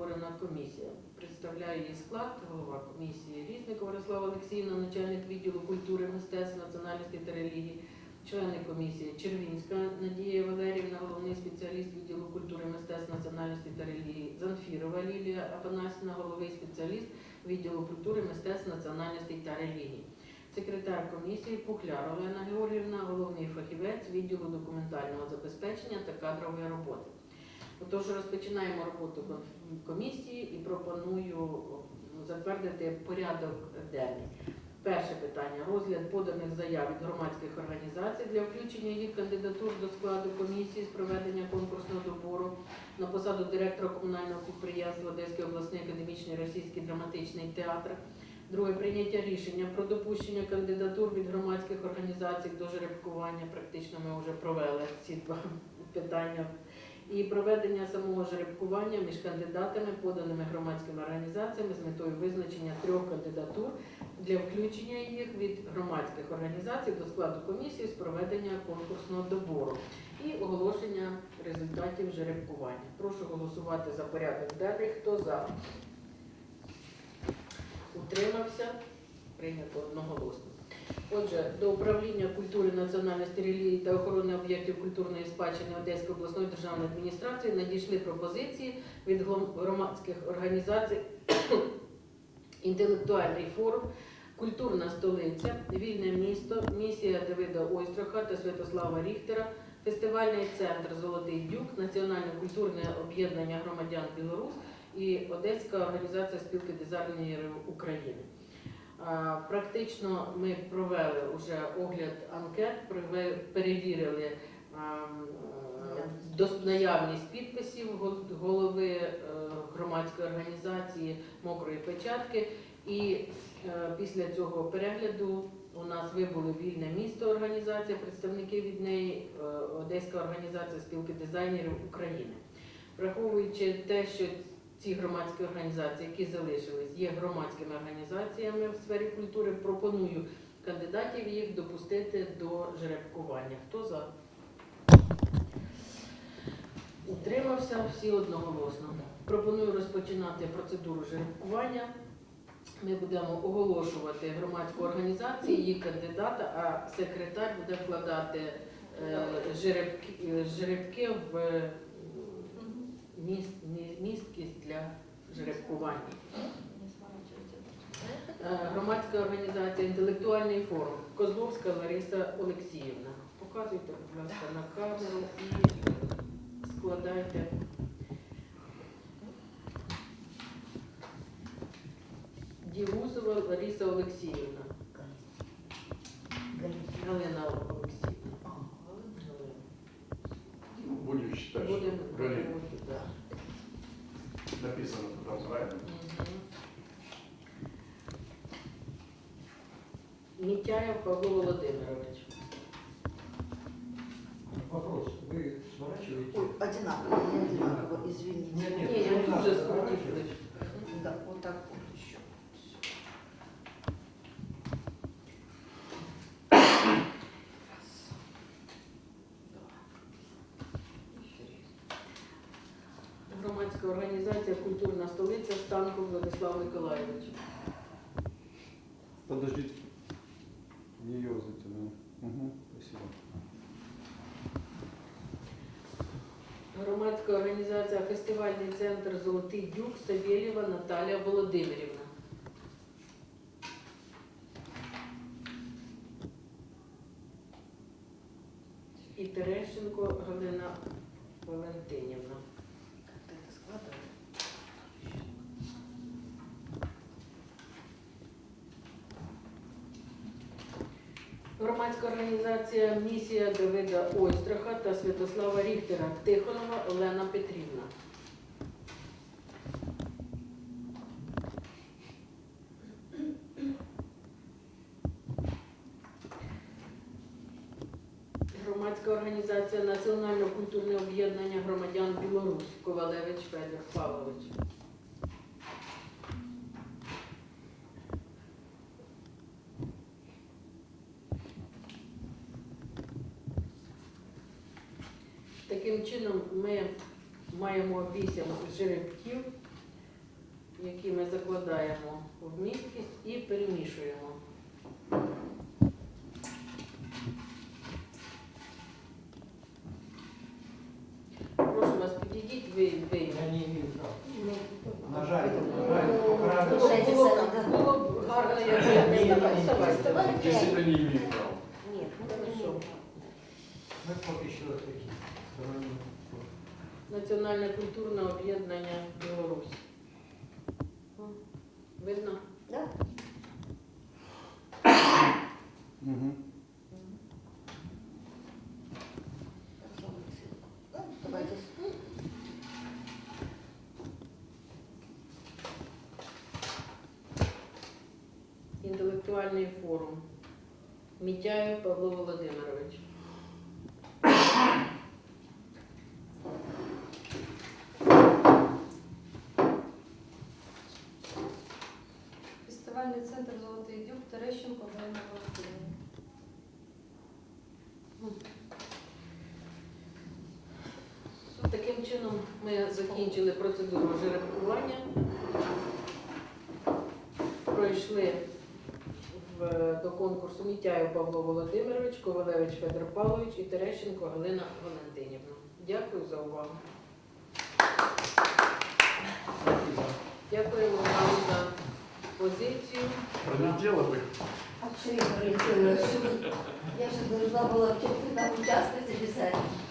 утворена комісія. Представляю її склад, голова комісії Різникова Ярослава Олексіївна, начальник відділу культури, мистецтв, національності та релігії, члени комісії Червінська Надія Валерівна, головний спеціаліст відділу культури, мистецтв, національності та релігії, Занфірова Лілія Афанасівна, головний спеціаліст відділу культури, мистецтв, національностей та релігії. Секретар комісії Пухляр Олена Георгіївна, головний фахівець відділу документального забезпечення та кадрової роботи. Отож, розпочинаємо роботу комісії і пропоную затвердити порядок денний. Перше питання розгляд поданих заяв від громадських організацій для включення їх кандидатур до складу комісії з проведення конкурсного добору на посаду директора комунального підприємства Одеський обласний академічний російський драматичний театр. Друге прийняття рішення про допущення кандидатур від громадських організацій до жеребкування. Практично ми вже провели ці два питання. І проведення самого жеребкування між кандидатами, поданими громадськими організаціями з метою визначення трьох кандидатур для включення їх від громадських організацій до складу комісії з проведення конкурсного добору і оголошення результатів жеребкування. Прошу голосувати за порядок денний. Хто за? Утримався? Прийнято одноголосно. Отже, до управління культури, національності, релігії та охорони об'єктів культурної спадщини Одеської обласної державної адміністрації надійшли пропозиції від громадських організацій інтелектуальний форум, культурна столиця, вільне місто, місія Давида Ойстраха та Святослава Ріхтера, фестивальний центр Золотий Дюк, Національне культурне об'єднання громадян Білорусь і Одеська організація спілки дизайнерів України. Практично ми провели вже огляд анкет, перевірили е, наявність підписів голови е, громадської організації мокрої печатки. І е, після цього перегляду у нас вибули вільне місто організація, представники від неї, Одеська організація спілки дизайнерів України. Враховуючи те, що ці громадські організації, які залишились, є громадськими організаціями в сфері культури, пропоную кандидатів їх допустити до жеребкування. Хто за? Утримався всі одноголосно. Пропоную розпочинати процедуру жеребкування. Ми будемо оголошувати громадську організацію, її кандидата, а секретар буде вкладати е, жеребки, в жеребкування. Е, Громадська організація Інтелектуальний форум Козловська Лариса Олексіївна. Показуйте, будь ласка, на камеру і складайте. Дігузова Лариса Олексіївна. написано там правильно. Мгм. Мітяєв Павло Володимирович. Вопрос. Вы сворачиваете? Ой, одинаково, не одинаково, извините. Нет, Ні, нет, я не дуже надо скрутив. сворачивать. Да, вот так Громадська організація Культурна столиця Станков Владислав Миколайович. Подождите. Не ерзайте, да. Угу, спасибо. Громадська організація Фестивальний центр Золотий Дюк Савєлєва Наталія Володимирівна. І Терещенко Галина Валентинівна. Громадська організація Місія Давида Ойстраха та Святослава Ріхтера Тихонова Олена Петрівна. Громадська організація Національне культурне об'єднання громадян Білорусь Ковалевич Федір Павлович. Таким чином, ми маємо вісім жеребків які ми закладаємо в місткість і перемішуємо. Прошу вас, підійдіть, ви. Я не имею права. Ну, Було, б гарно, як ви вставай, ні, вставай, ні. вставай. Действительно не Національне культурне об'єднання Білорусь. Видно? Да? Угу. Давайте. Інтелектуальний форум. Мітяєв Павло Володимирович. Фестивальний центр Золотий Дюк Терещенко Галина Валентинівна. Таким чином ми закінчили процедуру жеребкування. Пройшли в, до конкурсу Мітяєв Павло Володимирович, Ковалевич Федор Павлович і Терещенко Галина Валентинівна. Дякую за увагу. Дякуємо вам позицію. Пролетела би. А что я пролетела? Я же должна была в чем-то там участвовать обязательно.